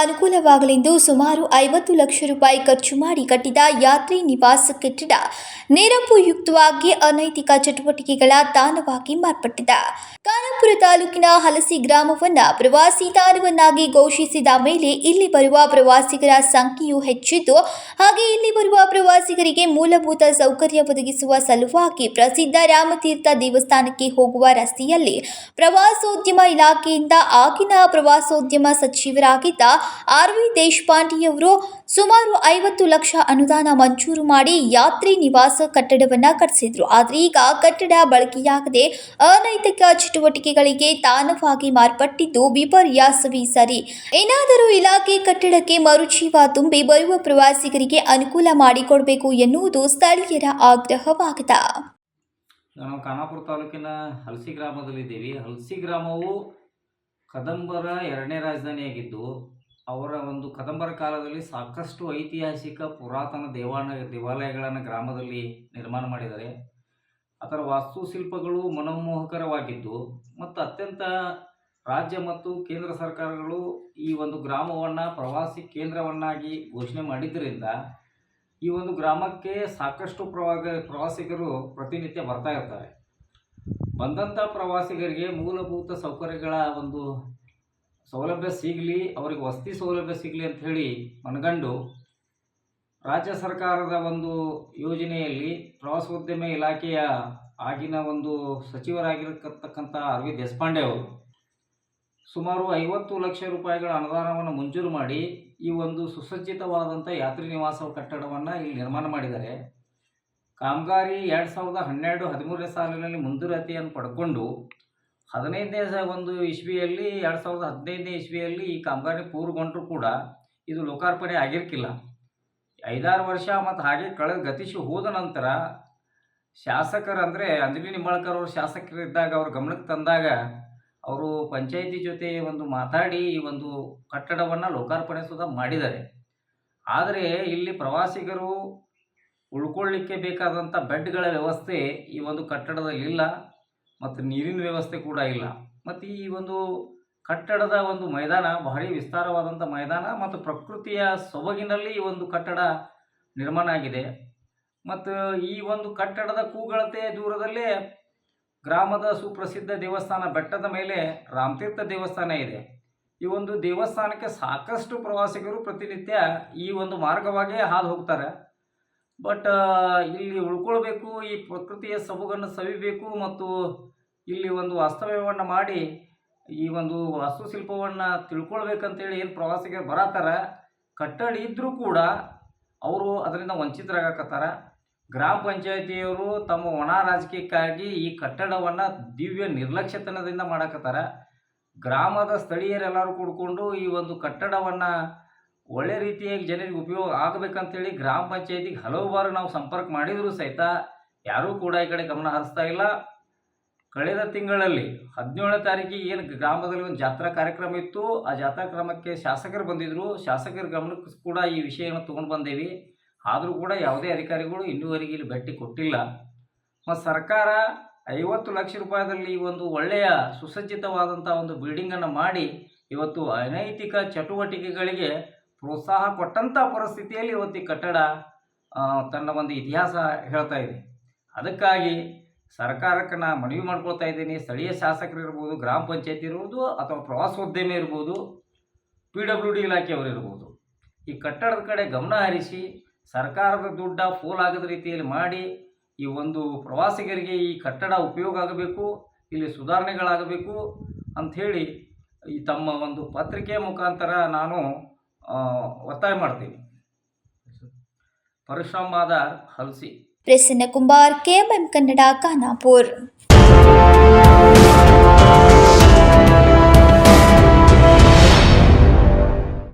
ಅನುಕೂಲವಾಗಲೆಂದು ಸುಮಾರು ಐವತ್ತು ಲಕ್ಷ ರೂಪಾಯಿ ಖರ್ಚು ಮಾಡಿ ಕಟ್ಟಿದ ಯಾತ್ರಿ ನಿವಾಸ ಕಟ್ಟಡ ನಿರುಪಯುಕ್ತವಾಗಿ ಅನೈತಿಕ ಚಟುವಟಿಕೆಗಳ ತಾಣವಾಗಿ ಮಾರ್ಪಟ್ಟಿದೆ. ಖಾನಾಪುರ ತಾಲೂಕಿನ ಹಲಸಿ ಗ್ರಾಮವನ್ನ ಪ್ರವಾಸಿ ತಾಣವನ್ನಾಗಿ ಘೋಷಿಸಿದ ಮೇಲೆ ಇಲ್ಲಿ ಬರುವ ಪ್ರವಾಸಿಗರ ಸಂಖ್ಯೆಯು ಹೆಚ್ಚಿದ್ದು, ಹಾಗೆ ಇಲ್ಲಿ ಬರುವ ಪ್ರವಾಸಿಗರಿಗೆ ಮೂಲಭೂತ ಸೌಕರ್ಯ ಒದಗಿಸುವ ಸಲುವಾಗಿ ಪ್ರಸಿದ್ಧ ರಾಮತೀರ್ಥ ದೇವಸ್ಥಾನಕ್ಕೆ ಹೋಗುವ ರಸ್ತೆಯಲ್ಲಿ ಪ್ರವಾಸೋದ್ಯಮ ಇಲಾಖೆಯಿಂದ ಆಗಿನ ಪ್ರವಾಸೋದ್ಯಮ ಸಚಿವರಾಗಿದ್ದ ಆರ್ ವಿ ದೇಶಪಾಂಡೆಯವರು ಸುಮಾರು ಐವತ್ತು ಲಕ್ಷ ಅನುದಾನ ಮಂಜೂರು ಮಾಡಿ ಯಾತ್ರಿ ನಿವಾಸ ಕಟ್ಟಡವನ್ನು ಕಟ್ಟಿಸಿದ್ರು ಆದರೆ ಈಗ ಕಟ್ಟಡ ಬಳಕೆಯಾಗದೆ ಅನೈತಿಕ ಚಟುವಟಿಕೆಗಳಿಗೆ ತಾನವಾಗಿ ಮಾರ್ಪಟ್ಟಿದ್ದು ವಿಪರ್ಯಾಸವೇ ಸರಿ. ಏನಾದರೂ ಇಲಾಖೆ ಕಟ್ಟಡಕ್ಕೆ ಮರುಜೀವ ತುಂಬಿ ಬರುವ ಪ್ರವಾಸಿಗರಿಗೆ ಅನುಕೂಲ ಮಾಡಿಕೊಡಬೇಕು ಎನ್ನುವುದು ಸ್ಥಳೀಯರ ಆಗ್ರಹವಾಗಿದೆ. ನಾವು ಖಾನಾಪುರ ತಾಲೂಕಿನ ಹಲಸಿ ಗ್ರಾಮದಲ್ಲಿದ್ದೀವಿ. ಹಲಸಿ ಗ್ರಾಮವು ಕದಂಬರ ಎರಡನೇ ರಾಜಧಾನಿಯಾಗಿದ್ದು ಅವರ ಒಂದು ಕದಂಬರ ಕಾಲದಲ್ಲಿ ಸಾಕಷ್ಟು ಐತಿಹಾಸಿಕ ಪುರಾತನ ದೇವಾನ, ದೇವಾಲಯಗಳನ್ನು ಗ್ರಾಮದಲ್ಲಿ ನಿರ್ಮಾಣ ಮಾಡಿದ್ದಾರೆ. ಅದರ ವಾಸ್ತುಶಿಲ್ಪಗಳು ಮನಮೋಹಕರವಾಗಿದ್ದು, ಮತ್ತು ಅತ್ಯಂತ ರಾಜ್ಯ ಮತ್ತು ಕೇಂದ್ರ ಸರ್ಕಾರಗಳು ಈ ಒಂದು ಗ್ರಾಮವನ್ನು ಪ್ರವಾಸಿ ಕೇಂದ್ರವನ್ನಾಗಿ ಘೋಷಣೆ ಮಾಡಿದ್ದರಿಂದ ಈ ಒಂದು ಗ್ರಾಮಕ್ಕೆ ಸಾಕಷ್ಟು ಪ್ರವಾಗ, ಪ್ರವಾಸಿಗರು ಪ್ರತಿನಿತ್ಯ ಬರ್ತಾ ಇರ್ತಾರೆ. ಬಂದಂಥ ಪ್ರವಾಸಿಗರಿಗೆ ಮೂಲಭೂತ ಸೌಕರ್ಯಗಳ ಒಂದು ಸೌಲಭ್ಯ ಸಿಗಲಿ, ಅವರಿಗೆ ವಸತಿ ಸೌಲಭ್ಯ ಸಿಗಲಿ ಅಂತ ಹೇಳಿ ಮನಗಂಡು ರಾಜ್ಯ ಸರ್ಕಾರದ ಒಂದು ಯೋಜನೆಯಲ್ಲಿ ಪ್ರವಾಸೋದ್ಯಮ ಇಲಾಖೆಯ ಆಗಿನ ಒಂದು ಸಚಿವರಾಗಿರತಕ್ಕಂಥ ಅರವಿಂದ್ ದೇಶಪಾಂಡೆ ಅವರು ಸುಮಾರು ಐವತ್ತು ಲಕ್ಷ ರೂಪಾಯಿಗಳ ಅನುದಾನವನ್ನು ಮಂಜೂರು ಮಾಡಿ ಈ ಒಂದು ಸುಸಜ್ಜಿತವಾದಂಥ ಯಾತ್ರಿ ನಿವಾಸ ಕಟ್ಟಡವನ್ನು ಇಲ್ಲಿ ನಿರ್ಮಾಣ ಮಾಡಿದ್ದಾರೆ. ಕಾಮಗಾರಿ ಎರಡು ಸಾವಿರದ ಹನ್ನೆರಡು ಹದಿಮೂರನೇ ಸಾಲಿನಲ್ಲಿ ಮಂಜೂರಾತಿಯನ್ನು ಪಡ್ಕೊಂಡು ಹದಿನೈದನೇ ಒಂದು ಇಸ್ವಿಯಲ್ಲಿ, ಎರಡು ಸಾವಿರದ ಹದಿನೈದನೇ ಇಸ್ವಿಯಲ್ಲಿ ಈ ಕಾಮಗಾರಿ ಪೂರ್ಣಗೊಂಡರೂ ಕೂಡ ಇದು ಲೋಕಾರ್ಪಣೆ ಆಗಿರ್ಕಿಲ್ಲ. ಐದಾರು ವರ್ಷ ಮತ್ತು ಹಾಗೆ ಕಳೆದ ಗತಿಸಿ ಹೋದ ನಂತರ ಶಾಸಕರು ಅಂದರೆ ಅಂಜಲಿ ನಿಂಬಾಳ್ಕರ್ ಅವರು ಶಾಸಕರಿದ್ದಾಗ, ಅವ್ರ ಗಮನಕ್ಕೆ ತಂದಾಗ ಅವರು ಪಂಚಾಯಿತಿ ಜೊತೆ ಒಂದು ಮಾತಾಡಿ ಈ ಒಂದು ಕಟ್ಟಡವನ್ನು ಲೋಕಾರ್ಪಣೆ ಸುದ ಮಾಡಿದ್ದಾರೆ. ಆದರೆ ಇಲ್ಲಿ ಪ್ರವಾಸಿಗರು ಉಳ್ಕೊಳ್ಳಿಕ್ಕೆ ಬೇಕಾದಂಥ ಬೆಡ್ಗಳ ವ್ಯವಸ್ಥೆ ಈ ಒಂದು ಕಟ್ಟಡದಲ್ಲಿ ಇಲ್ಲ ಮತ್ತು ನೀರಿನ ವ್ಯವಸ್ಥೆ ಕೂಡ ಇಲ್ಲ. ಮತ್ತು ಈ ಒಂದು ಕಟ್ಟಡದ ಒಂದು ಮೈದಾನ, ಭಾರಿ ವಿಸ್ತಾರವಾದಂಥ ಮೈದಾನ ಮತ್ತು ಪ್ರಕೃತಿಯ ಸೊಬಗಿನಲ್ಲಿ ಈ ಒಂದು ಕಟ್ಟಡ ನಿರ್ಮಾಣ ಆಗಿದೆ. ಮತ್ತು ಈ ಒಂದು ಕಟ್ಟಡದ ಕೂಗಳತೆ ದೂರದಲ್ಲೇ ಗ್ರಾಮದ ಸುಪ್ರಸಿದ್ಧ ದೇವಸ್ಥಾನ ಬೆಟ್ಟದ ಮೇಲೆ ರಾಮತೀರ್ಥ ದೇವಸ್ಥಾನ ಇದೆ. ಈ ಒಂದು ದೇವಸ್ಥಾನಕ್ಕೆ ಸಾಕಷ್ಟು ಪ್ರವಾಸಿಗರು ಪ್ರತಿನಿತ್ಯ ಈ ಒಂದು ಮಾರ್ಗವಾಗೇ ಹಾದು ಹೋಗ್ತಾರೆ. ಬಟ್ ಇಲ್ಲಿ ಉಳ್ಕೊಳ್ಬೇಕು, ಈ ಪ್ರಕೃತಿಯ ಸೊಬಗನ್ನು ಸವಿಬೇಕು ಮತ್ತು ಇಲ್ಲಿ ಒಂದು ವಾಸ್ತವ್ಯವನ್ನು ಮಾಡಿ, ಈ ಒಂದು ವಾಸ್ತುಶಿಲ್ಪವನ್ನು ತಿಳ್ಕೊಳ್ಬೇಕಂತೇಳಿ ಏನು ಪ್ರವಾಸಿಗರು ಬರತ್ತಾರ, ಕಟ್ಟಡ ಇದ್ದರೂ ಕೂಡ ಅವರು ಅದರಿಂದ ವಂಚಿತರಾಗಕತ್ತಾರ. ಗ್ರಾಮ ಪಂಚಾಯತಿಯವರು ತಮ್ಮ ಒಣ ರಾಜಕೀಯಕ್ಕಾಗಿ ಈ ಕಟ್ಟಡವನ್ನು ದಿವ್ಯ ನಿರ್ಲಕ್ಷ್ಯತನದಿಂದ ಮಾಡಕತ್ತಾರ. ಗ್ರಾಮದ ಸ್ಥಳೀಯರೆಲ್ಲರೂ ಕೂಡ್ಕೊಂಡು ಈ ಒಂದು ಕಟ್ಟಡವನ್ನು ಒಳ್ಳೆ ರೀತಿಯಾಗಿ ಜನರಿಗೆ ಉಪಯೋಗ ಆಗಬೇಕಂತೇಳಿ ಗ್ರಾಮ ಪಂಚಾಯತಿಗೆ ಹಲವು ಬಾರಿ ನಾವು ಸಂಪರ್ಕ ಮಾಡಿದರೂ ಸಹಿತ, ಯಾರೂ ಕೂಡ ಈ ಕಡೆ ಗಮನ ಹರಿಸ್ತಾ ಇಲ್ಲ. ಕಳೆದ ತಿಂಗಳಲ್ಲಿ ಹದಿನೇಳನೇ ತಾರೀಕಿಗೆ ಏನು ಗ್ರಾಮದಲ್ಲಿ ಒಂದು ಜಾತ್ರಾ ಕಾರ್ಯಕ್ರಮ ಇತ್ತು, ಆ ಜಾತ್ರಾ ಕ್ರಮಕ್ಕೆ ಶಾಸಕರು ಬಂದಿದ್ದರು ಶಾಸಕರ ಗಮನಕ್ಕೆ ಕೂಡ ಈ ವಿಷಯವನ್ನು ತೊಗೊಂಡು ಬಂದೇವಿ. ಆದರೂ ಕೂಡ ಯಾವುದೇ ಅಧಿಕಾರಿಗಳು ಇನ್ನೂವರೆಗೆ ಇಲ್ಲಿ ಭೇಟಿ ಕೊಟ್ಟಿಲ್ಲ. ಮತ್ತು ಸರ್ಕಾರ ಐವತ್ತು ಲಕ್ಷ ರೂಪಾಯಿದಲ್ಲಿ ಒಂದು ಒಳ್ಳೆಯ ಸುಸಜ್ಜಿತವಾದಂಥ ಒಂದು ಬಿಲ್ಡಿಂಗನ್ನು ಮಾಡಿ, ಇವತ್ತು ಅನೈತಿಕ ಚಟುವಟಿಕೆಗಳಿಗೆ ಪ್ರೋತ್ಸಾಹ ಕೊಟ್ಟಂಥ ಪರಿಸ್ಥಿತಿಯಲ್ಲಿ ಇವತ್ತು ಈ ಕಟ್ಟಡ ತನ್ನ ಒಂದು ಇತಿಹಾಸ ಹೇಳ್ತಾ ಇದೆ. ಅದಕ್ಕಾಗಿ ಸರ್ಕಾರಕ್ಕೆ ನಾ ಮನವಿ ಮಾಡ್ಕೊಳ್ತಾ ಇದ್ದೀನಿ. ಸ್ಥಳೀಯ ಶಾಸಕರು ಇರ್ಬೋದು ಗ್ರಾಮ ಪಂಚಾಯತಿ ಇರ್ಬೋದು ಅಥವಾ ಪ್ರವಾಸೋದ್ಯಮ ಇರ್ಬೋದು ಪಿ ಡಬ್ಲ್ಯೂ ಡಿ ಇಲಾಖೆಯವರು ಇರ್ಬೋದು. ಈ ಕಟ್ಟಡದ ಕಡೆ ಗಮನ ಹರಿಸಿ ಸರ್ಕಾರದ ದುಡ್ಡ ಫೋಲ್ ಆಗದ ರೀತಿಯಲ್ಲಿ ಮಾಡಿ ಈ ಒಂದು ಪ್ರವಾಸಿಗರಿಗೆ ಈ ಕಟ್ಟಡ ಉಪಯೋಗ ಆಗಬೇಕು ಇಲ್ಲಿ ಸುಧಾರಣೆಗಳಾಗಬೇಕು ಅಂಥೇಳಿ ಈ ತಮ್ಮ ಒಂದು ಪತ್ರಿಕೆಯ ಮುಖಾಂತರ ನಾನು ಒತ್ತಾಯ ಮಾಡ್ತೀನಿ. ಪರಶುರಾಮ್ ಮಾದಾರ್ ಹಲ್ಸಿ. ಪ್ರಸನ್ನ ಕುಮಾರ್ ಕೆಎಂಎಂ ಕನ್ನಡ ಖಾನಾಪುರ್